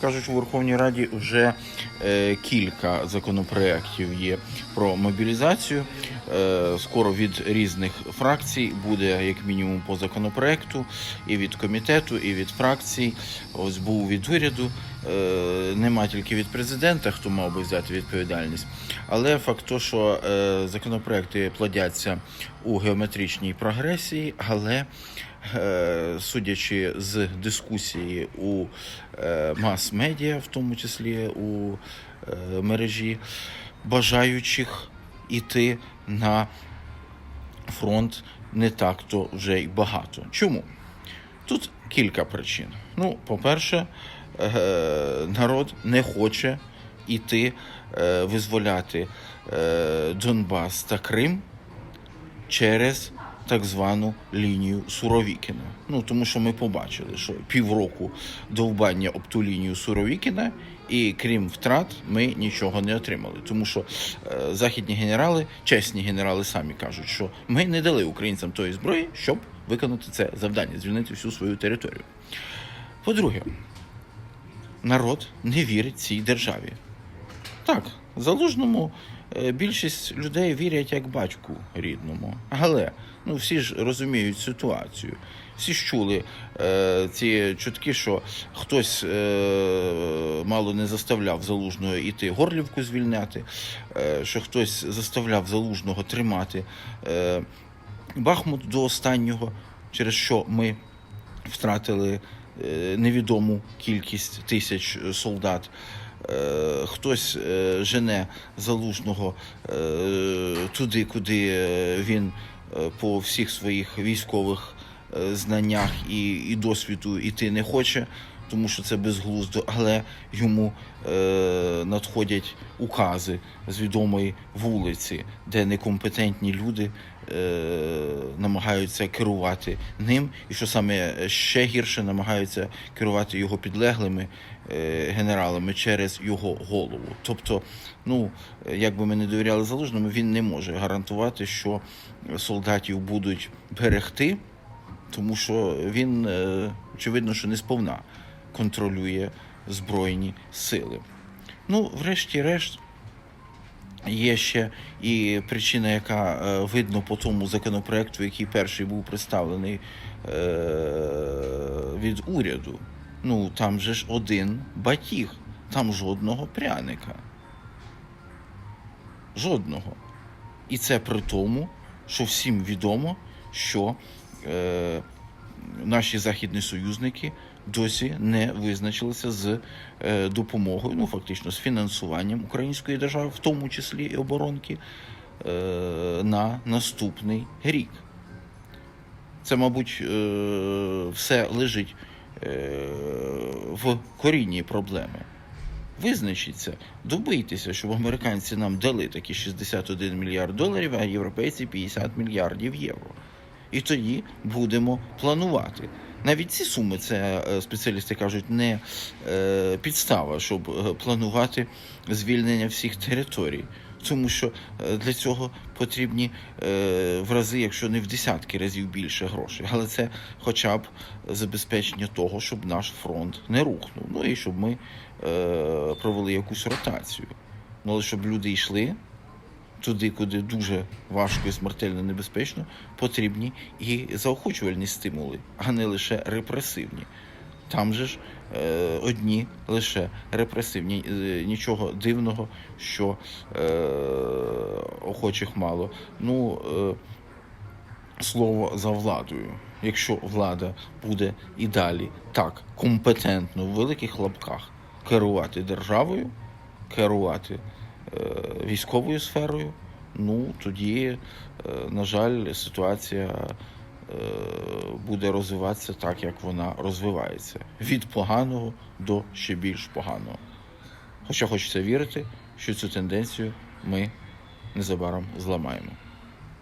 кажуть, у Верховній Раді вже е, кілька законопроєктів є про мобілізацію. Е, скоро від різних фракцій буде як мінімум по законопроекту, і від комітету, і від фракцій. Ось був від уряду. Е, нема тільки від президента, хто мав би взяти відповідальність. Але факт то, що е, законопроекти плодяться у геометричній прогресії, але судячи з дискусії у е, мас-медіа, в тому числі у е, мережі, бажаючих іти на фронт не так то вже й багато. Чому? Тут кілька причин. Ну, по-перше, е, народ не хоче іти е, визволяти е, Донбас та Крим через так звану лінію Суровікіна. Ну тому що ми побачили, що півроку довбання об ту лінію Суровікіна, і крім втрат, ми нічого не отримали. Тому що е, західні генерали, чесні генерали самі кажуть, що ми не дали українцям тої зброї, щоб виконати це завдання, звільнити всю свою територію. По-друге, народ не вірить цій державі. Так, залужному е, більшість людей вірять як батьку рідному. Але ну всі ж розуміють ситуацію. Всі ж чули е, ці чутки, що хтось е, мало не заставляв залужного іти горлівку звільняти, е, що хтось заставляв залужного тримати е, Бахмут до останнього, через що ми втратили е, невідому кількість тисяч солдат. Е, Хтось е, жене залужного е, туди, куди він по всіх своїх військових знаннях і, і досвіду йти не хоче, тому що це безглуздо, але йому е, надходять укази з відомої вулиці, де некомпетентні люди е, намагаються керувати ним, і що саме ще гірше, намагаються керувати його підлеглими е, генералами через його голову. Тобто, ну як би ми не довіряли залужному, він не може гарантувати, що солдатів будуть берегти, тому що він е, очевидно, що не сповна контролює збройні сили. Ну, врешті-решт. Є ще і причина, яка е, видно по тому законопроекту, який перший був представлений е, від уряду. Ну там же ж один батіг, там жодного пряника. Жодного. І це при тому, що всім відомо, що е, наші західні союзники досі не визначилися з е, допомогою, ну фактично з фінансуванням української держави, в тому числі і оборонки, е, на наступний рік. Це, мабуть, е, все лежить в корінні проблеми. Визначіться, добийтеся, щоб американці нам дали такі 61 мільярд доларів, а європейці 50 мільярдів євро. І тоді будемо планувати. Навіть ці суми, це е, спеціалісти кажуть, не е, підстава, щоб е, планувати звільнення всіх територій. Тому що для цього потрібні в рази, якщо не в десятки разів більше грошей. Але це хоча б забезпечення того, щоб наш фронт не рухнув. Ну і щоб ми провели якусь ротацію. Ну, але щоб люди йшли туди, куди дуже важко і смертельно небезпечно, потрібні і заохочувальні стимули, а не лише репресивні. Там же ж е, одні лише репресивні. Е, Нічого дивного, що е, охочих мало. Ну, е, слово за владою. Якщо влада буде і далі так компетентно в великих лапках керувати державою, керувати військовою сферою, ну тоді, е, на жаль, ситуація е, буде розвиватися так, як вона розвивається. Від поганого до ще більш поганого. Хоча хочеться вірити, що цю тенденцію ми незабаром зламаємо.